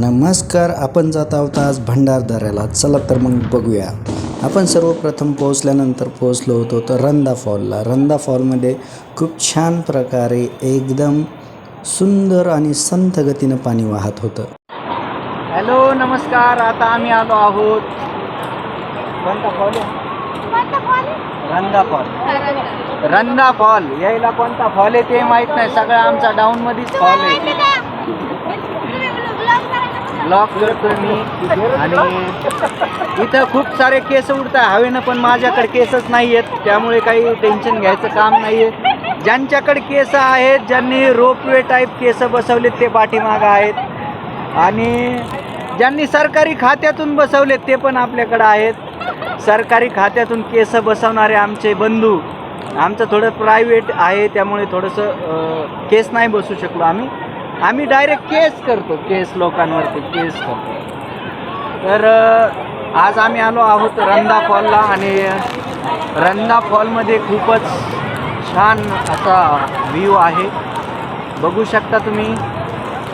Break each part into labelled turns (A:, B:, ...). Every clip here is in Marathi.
A: नमस्कार आपण जात आहोत आज भंडारदऱ्याला चला तर मग बघूया. आपण सर्वप्रथम पोहोचल्यानंतर पोहोचलो होतो तर रंदा फॉलला. रंदा फॉलमध्ये खूप छान प्रकारे एकदम सुंदर आणि संथ गतीनं पाणी वाहत होतं.
B: हॅलो नमस्कार. आता आम्ही आलो आहोत कोणता फॉल? रंदा फॉल. रंदा फॉल. यायला कोणता फॉल आहे ते माहीत नाही. सगळं आमचा डाऊन मध्येच फॉल आहे. ब्लॉक करतो मी. आणि इथं खूप सारे केस उडतात हवेनं पण माझ्याकडे केसच नाही आहेत त्यामुळे काही टेन्शन घ्यायचं काम नाही आहे ज्यांच्याकडे केस आहेत ज्यांनी रोपवे टाईप केस बसवलेत ते पाठीमागं आहेत. आणि ज्यांनी सरकारी खात्यातून बसवलेत ते पण आपल्याकडं आहेत. सरकारी खात्यातून केस बसवणारे आमचे बंधू आमचं थोडं प्रायव्हेट आहे त्यामुळे थोडंसं केस नाही बसू शकलो आम्ही. आम्ही डायरेक्ट केस करतो केस लोकांवरती केस करतो. तर आज आम्ही आलो आहोत रंदा फॉलला आणि रंदा फॉलमध्ये खूपच छान असा व्ह्यू आहे. बघू शकता तुम्ही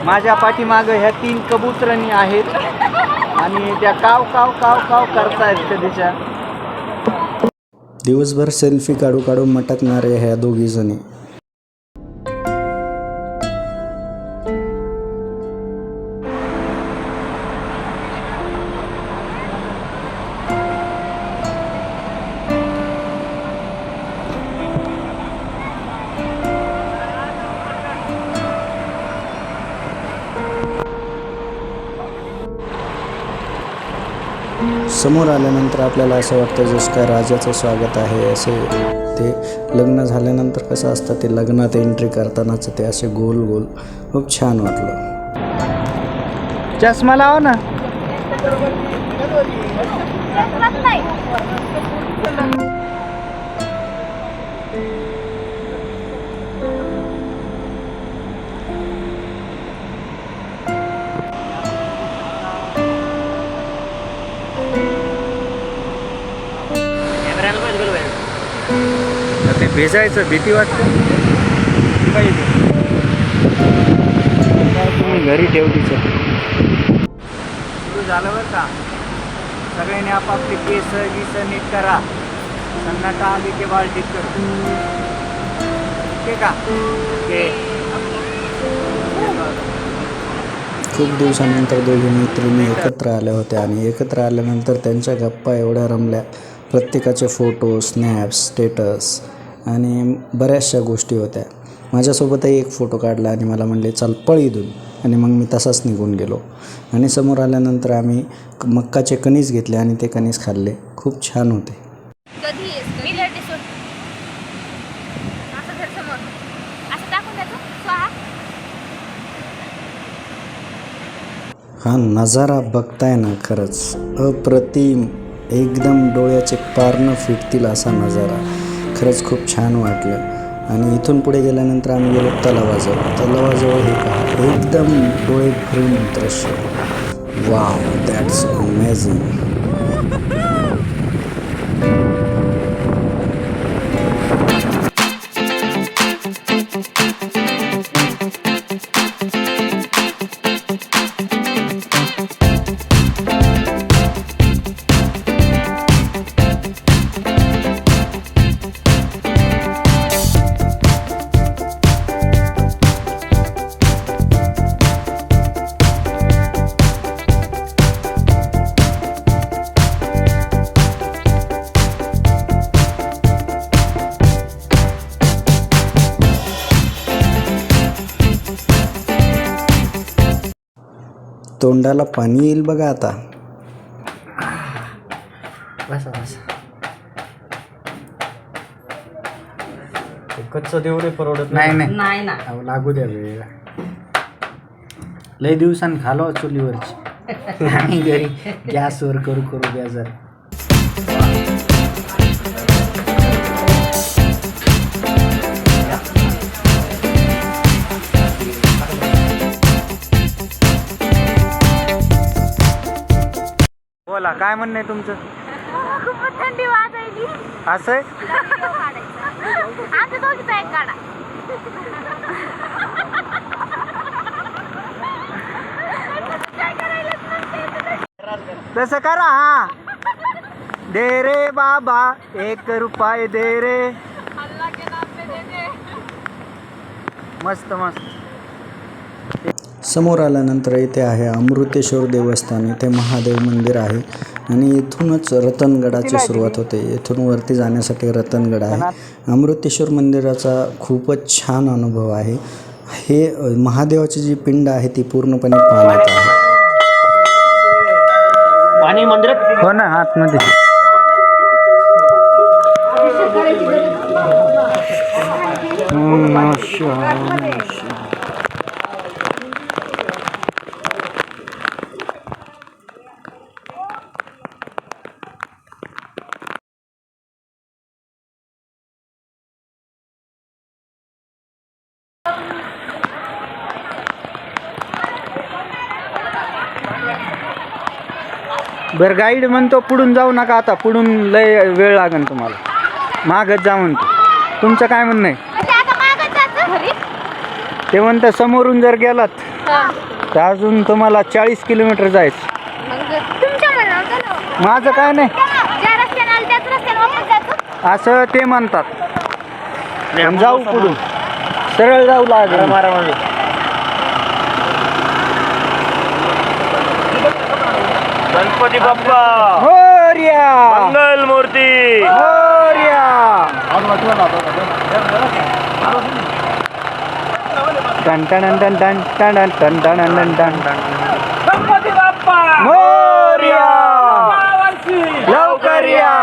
B: माझ्या पाठीमागं ह्या तीन कबुतरणी आहेत आणि त्या काव काव काव काव करतायत कधीच्या.
A: दिवसभर सेल्फी काढू काढू मटकणारे ह्या दोघी समोर आल्यानंतर आपल्याला असं वाटतं जसं काय राजाचं स्वागत आहे असे ते लग्न झाल्यानंतर कसं असतं ते लग्नात एंट्री करतानाच ते असे गोल गोल खूप छान वाटलं.
B: चष्मा लाव ना. भिजायचं भीती वाटते. काय तुम्ही घरी ठेवलीच सुरू झालं बरं का? सगळ्यांनी आपापले केस गिस नीट करा. सन्नाटा आली की बाल्टीत कर ओके का? ओके.
A: खूप दिवसानंतर दोघी मैत्रिणी एकत्र आल्या होत्या आणि एकत्र आल्यानंतर त्यांच्या गप्पा एवढ्या रमल्या. प्रत्येकाचे फोटो स्नॅप्स स्टेटस आणि बऱ्याचशा गोष्टी होत्या. माझ्यासोबतही एक फोटो काढला आणि मला म्हणले चल पळ इथून. आणि मग मी तसाच निघून गेलो. आणि समोर आल्यानंतर आम्ही मक्काचे कणीस घेतले आणि ते कणीस खाल्ले. खूप छान होते. हा नजारा बघताय ना खरंच. अप्रतिम. एकदम डोळ्याचे पारणं फिटतील असा नजारा. खरंच खूप छान वाटलं. आणि इथून पुढे गेल्यानंतर आम्ही गेलो तलावाजवळ. तलावाजवळ हे पहा एकदम डोळे भरून दृश्य. वाव दॅट्स अमेझिंग तोंडाला पाणी येईल बघा आता.
B: बसा बसा. कच्चं तेवढे परवडत नाही. नाही
C: नाही. ना.
B: अहो, लागू द्या वेळ लय दिवसांनी खालो चुलीवरची. आणि घरी. गॅसवर करू करू द्या बोला काय म्हणणं आहे तुमचं?
C: खूप थंडी वाजायची
B: असं आहे?
C: आमच्या दोघीचा एक काढा
B: तसं करा हा. दे रे बाबा एक रुपये दे रे. मस्त मस्त.
A: समोर आल्यानंतर इथे आहे अमृतेश्वर देवस्थान. इथे महादेव मंदिर आहे आणि इथूनच रतनगडाची सुरुवात होते. इथून वरती जाण्यासाठी रतनगड आहे. अमृतेश्वर मंदिराचा खूपच छान अनुभव आहे. हे महादेवाची जी पिंड आहे ती पूर्णपणे पाण्यात आहे.
D: पाणी मंदिरात?
B: हो ना आतमध्ये. शिवाय. बरं गाईड म्हणतो पुढून जाऊ नका आता. पुढून लय वेळ लागेल तुम्हाला. मागत जा म्हणतो. तुमचं काय म्हणणं आहे? ते म्हणतं समोरून जर गेलात तर अजून तुम्हाला चाळीस किलोमीटर जायचं. माझं काय नाही. असं ते म्हणतात. जाऊ पुढून. सरळ जाऊ लागेल.
D: गणपती बाप्पा
B: मोर्या
D: मंगल मूर्ती
B: मोर्या टन टन टन टन टन टन टन टन टन टन
D: गणपती बाप्पा
B: मोर्या लवकर या